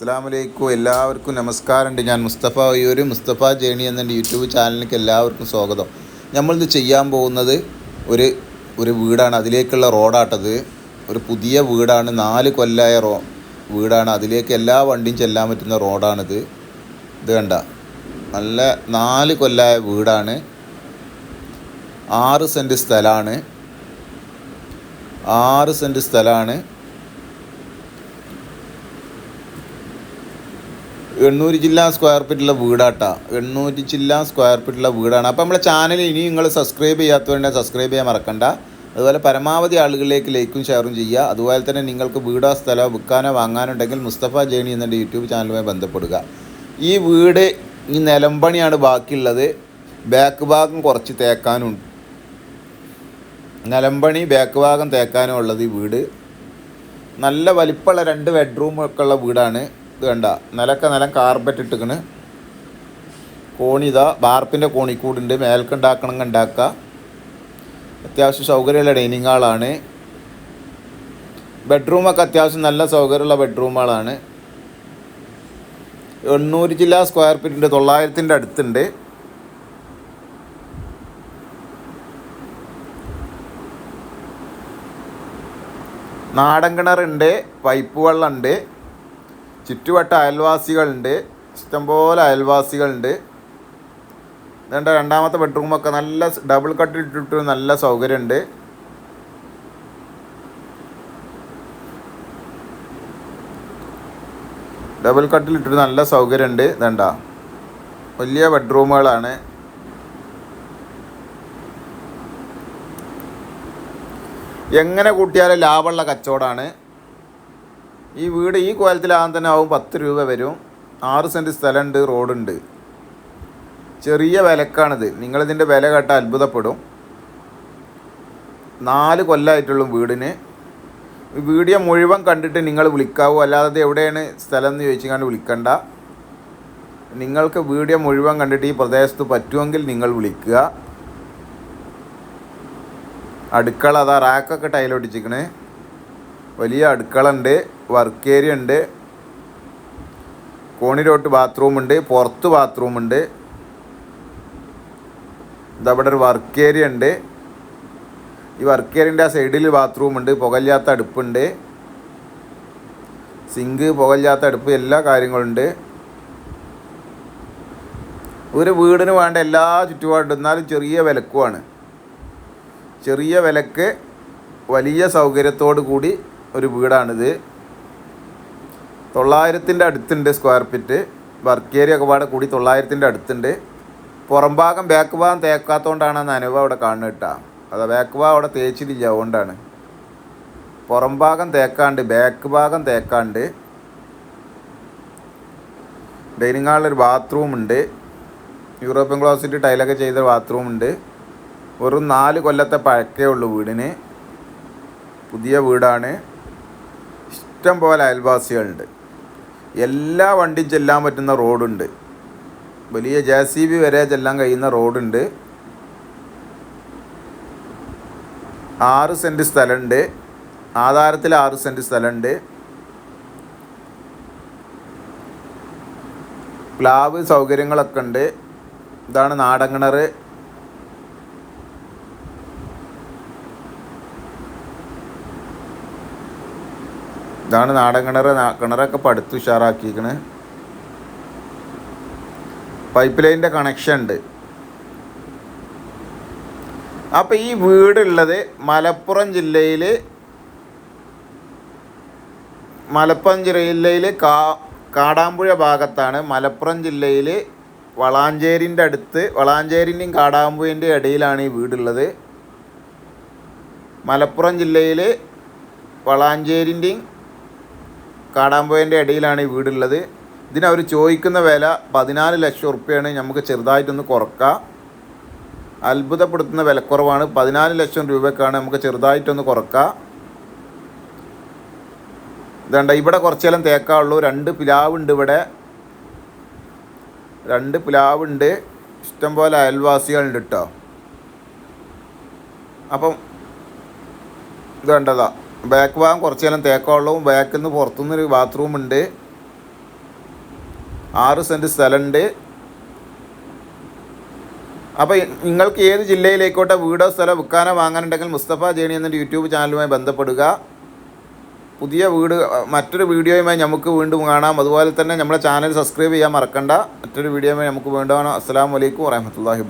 അസ്സാം വലൈക്കും എല്ലാവർക്കും നമസ്കാരമുണ്ട്. ഞാൻ മുസ്തഫ ഒയ്യൂര് മുസ്തഫ ജേണി എന്ന യൂട്യൂബ് ചാനലിലേക്ക് എല്ലാവർക്കും സ്വാഗതം. നമ്മളിത് ചെയ്യാൻ പോകുന്നത് ഒരു ഒരു വീടാണ്. അതിലേക്കുള്ള റോഡാട്ടത്. ഒരു പുതിയ വീടാണ്. നാല് കൊല്ലായ റോ വീടാണ്. അതിലേക്ക് എല്ലാ വണ്ടിയും ചെല്ലാൻ പറ്റുന്ന റോഡാണിത്. ഇത് കണ്ട. നല്ല നാല് കൊല്ലായ വീടാണ്. ആറ് സെന്റ് സ്ഥലമാണ്. ആറ് സെന്റ് സ്ഥലമാണ്. എണ്ണൂറ് ജില്ല സ്ക്വയർ ഫീറ്റുള്ള വീടാട്ടാ. എണ്ണൂറ് ജില്ല സ്ക്വയർ ഫീറ്റുള്ള വീടാണ്. അപ്പോൾ നമ്മളെ ചാനൽ ഇനി നിങ്ങൾ സബ്സ്ക്രൈബ് ചെയ്യാത്തവരുണ്ടെങ്കിൽ സബ്സ്ക്രൈബ് ചെയ്യാൻ മറക്കണ്ട. അതുപോലെ പരമാവധി ആളുകളിലേക്ക് ലൈക്കും ഷെയറും ചെയ്യുക. അതുപോലെ തന്നെ നിങ്ങൾക്ക് വീടോ സ്ഥലമോ വിൽക്കാനോ വാങ്ങാനുണ്ടെങ്കിൽ മുസ്തഫ ജേണി എന്ന യൂട്യൂബ് ചാനലുമായി ബന്ധപ്പെടുക. ഈ വീട് ഈ നിലമ്പണിയാണ് ബാക്കിയുള്ളത്. ബാക്ക് ഭാഗം കുറച്ച് തേക്കാനും നിലമ്പണി ബാക്ക് ഭാഗം തേക്കാനും ഉള്ളത് ഈ വീട്. നല്ല വലിപ്പമുള്ള രണ്ട് ബെഡ്റൂമൊക്കെ ഉള്ള വീടാണ്. ഇത് കണ്ട നിലക്ക നിലം കാർപ്പറ്റ് ഇട്ടിക്കണ്. കോണിതാ ബാർപ്പിന്റെ കോണിക്കൂടുണ്ട്. മേൽക്കുണ്ടാക്കണമെങ്കിൽ ഉണ്ടാക്കുക അത്യാവശ്യം സൗകര്യമുള്ള ഡൈനിങ് ഹാളാണ് ബെഡ്റൂമൊക്കെ അത്യാവശ്യം നല്ല സൗകര്യമുള്ള ബെഡ്റൂമുകളാണ് എണ്ണൂറ് ജില്ല സ്ക്വയർ ഫീറ്റിന്റെ തൊള്ളായിരത്തിന്റെ അടുത്തുണ്ട്. നാടൻ കിണറുണ്ട്. പൈപ്പ് വെള്ളമുണ്ട് ചുറ്റുവട്ട അയൽവാസികളുണ്ട്. ഇഷ്ടംപോലെ അയൽവാസികളുണ്ട്. ഇതുണ്ട് രണ്ടാമത്തെ ബെഡ്റൂമൊക്കെ നല്ല ഡബിൾ കട്ട് ഇട്ടിട്ട് നല്ല സൗകര്യമുണ്ട്. ഡബിൾ കട്ടിലിട്ട് നല്ല സൗകര്യമുണ്ട്. ഇതണ്ട. വലിയ ബെഡ്റൂമുകളാണ്. എങ്ങനെ കൂട്ടിയാലും ലാഭമുള്ള കച്ചവടമാണ്. ഈ വീട് ഈ കോലത്തിലാകാൻ തന്നെ ആവും പത്ത് രൂപ വരും. ആറ് സെന്റ് സ്ഥലമുണ്ട് റോഡുണ്ട്. ചെറിയ വിലക്കാണിത്. നിങ്ങളിതിന്റെ വില കേട്ടാൽ അത്ഭുതപ്പെടും. നാല് കൊല്ലമായിട്ടുള്ളൂ വീടിന്. വീഡിയോ മുഴുവൻ കണ്ടിട്ട് നിങ്ങൾ വിളിക്കാവൂ. അല്ലാതെ എവിടെയാണ് സ്ഥലം എന്ന് ചോദിച്ചുകൊണ്ട് വിളിക്കണ്ട. നിങ്ങൾക്ക് വീഡിയോ മുഴുവൻ കണ്ടിട്ട് ഈ പ്രദേശത്ത് പറ്റുമെങ്കിൽ നിങ്ങൾ വിളിക്കുക. അടുക്കള അതാ റാക്കൊക്കെ ടൈലൊട്ടിച്ചിക്കണേ വലിയ അടുക്കള ഉണ്ട് വർക്ക് ഏരിയ ഉണ്ട്. കോണിലോട്ട് ബാത്റൂം ഉണ്ട് പുറത്ത് ബാത്റൂം ഉണ്ട്. ഇതവിടെ ഒരു വർക്ക് ഏരിയ ഉണ്ട്. ഈ വർക്ക് ഏരിയന്റെ ആ സൈഡിൽ ബാത്റൂം ഉണ്ട് പുകയില്ലാത്ത അടുപ്പുണ്ട്. സിങ്ക് പുകയില്ലാത്ത അടുപ്പ് എല്ലാ കാര്യങ്ങളുണ്ട് ഒരു വീടിന് വേണ്ട എല്ലാ ചുറ്റുപാടും എന്നാലും ചെറിയ വിലക്കുമാണ് ചെറിയ വിലക്ക് വലിയ സൗകര്യത്തോടു കൂടി ഒരു വീടാണിത്. തൊള്ളായിരത്തിന്റെ അടുത്തുണ്ട് സ്ക്വയർ ഫീറ്റ് വർക്ക് ഏരിയ ഒക്കെ പാടെ കൂടി തൊള്ളായിരത്തിന്റെ അടുത്തുണ്ട്. പുറം ഭാഗം ബാക്ക് ഭാഗം തേക്കാത്തതുകൊണ്ടാണ് ആ നനവ് അവിടെ കാണുന്നത് കേട്ടോ. അതാ ബാക്ക് ഭാഗം അവിടെ തേച്ചിട്ടില്ല അതുകൊണ്ടാണ്. പുറം ഭാഗം തേക്കാണ്ട് ബാക്ക് ഭാഗം തേക്കാണ്ട്. ഡൈനിങ് ഹാളിലൊരു ബാത്റൂം ഉണ്ട്. യൂറോപ്യൻ ക്ലോസറ്റ് ടൈലൊക്കെ ചെയ്ത ബാത്റൂം ഉണ്ട്. വെറും നാല് കൊല്ലത്തെ പഴക്കേ ഉള്ളൂ വീടിന്. പുതിയ വീടാണ്. ഇഷ്ടം പോലെ അയൽവാസികളുണ്ട്. എല്ലാ വണ്ടിയും ചെല്ലാൻ പറ്റുന്ന റോഡുണ്ട്. വലിയ ജെ സി ബി വരെ ചെല്ലാൻ കഴിയുന്ന റോഡുണ്ട്. ആറ് സെന്റ് സ്ഥലമുണ്ട്. ആധാരത്തിൽ ആറ് സെന്റ് സ്ഥലമുണ്ട്. പ്ലാവ് സൗകര്യങ്ങളൊക്കെ ഉണ്ട്. ഇതാണ് നാടൻ ഇതാണ് നാടൻ കിണർ. കിണറൊക്കെ പടുത്ത് ഉഷാറാക്കിയിരിക്കണ്. പൈപ്പ് ലൈനിന്റെ കണക്ഷൻ ഉണ്ട്. അപ്പോൾ ഈ വീടുള്ളത് മലപ്പുറം ജില്ലയിൽ മലപ്പുറം ജില്ലയിൽ കാ കാടാമ്പുഴ ഭാഗത്താണ്. മലപ്പുറം ജില്ലയിൽ വളാഞ്ചേരിന്റെ അടുത്ത് വളാഞ്ചേരിന്റെയും കാടാമ്പുഴന്റെയും ഇടയിലാണ് ഈ വീടുള്ളത്. മലപ്പുറം ജില്ലയിൽ വളാഞ്ചേരിന്റെയും കാടാമ്പുഴന്റെ ഇടയിലാണ് ഈ വീടുള്ളത്. ഇതിന് അവർ ചോദിക്കുന്ന വില പതിനാല് ലക്ഷം ഉറുപ്പ്യാണ് നമുക്ക് ചെറുതായിട്ടൊന്ന് കുറക്കാം. അത്ഭുതപ്പെടുത്തുന്ന വിലക്കുറവാണ്. പതിനാല് ലക്ഷം രൂപയ്ക്കാണ് നമുക്ക് ചെറുതായിട്ടൊന്ന് കുറക്കാം. ഇതണ്ട ഇവിടെ കുറച്ചെല്ലാം തേക്കാവുള്ളൂ. രണ്ട് പിലാവുണ്ട് ഇവിടെ. രണ്ട് പിലാവുണ്ട്. ഇഷ്ടംപോലെ അയൽവാസികളുണ്ട് കേട്ടോ അപ്പം ഇത് കണ്ടതാ ബാക്ക് ഭാഗം കുറച്ച് നേരം തേക്കവെള്ളവും ബാക്കിൽ നിന്ന് പുറത്തുനിന്ന് ഒരു ബാത്റൂം ഉണ്ട്. ആറ് സെന്റ് സ്ഥലമുണ്ട്. അപ്പോൾ നിങ്ങൾക്ക് ഏത് ജില്ലയിലേക്കോട്ടെ വീടോ സ്ഥലം വിൽക്കാനോ വാങ്ങാനുണ്ടെങ്കിൽ മുസ്തഫ ജേണി എന്ന യൂട്യൂബ് ചാനലുമായി ബന്ധപ്പെടുക. പുതിയ വീട് മറ്റൊരു വീഡിയോയുമായി നമുക്ക് വീണ്ടും കാണാം. അതുപോലെ തന്നെ നമ്മുടെ ചാനൽ സബ്സ്ക്രൈബ് ചെയ്യാൻ മറക്കണ്ട. മറ്റൊരു വീഡിയോയുമായി നമുക്ക് വീണ്ടും കാണാം. അസ്സാം വലൈക്കും വാഹമത്തല്ലാഹി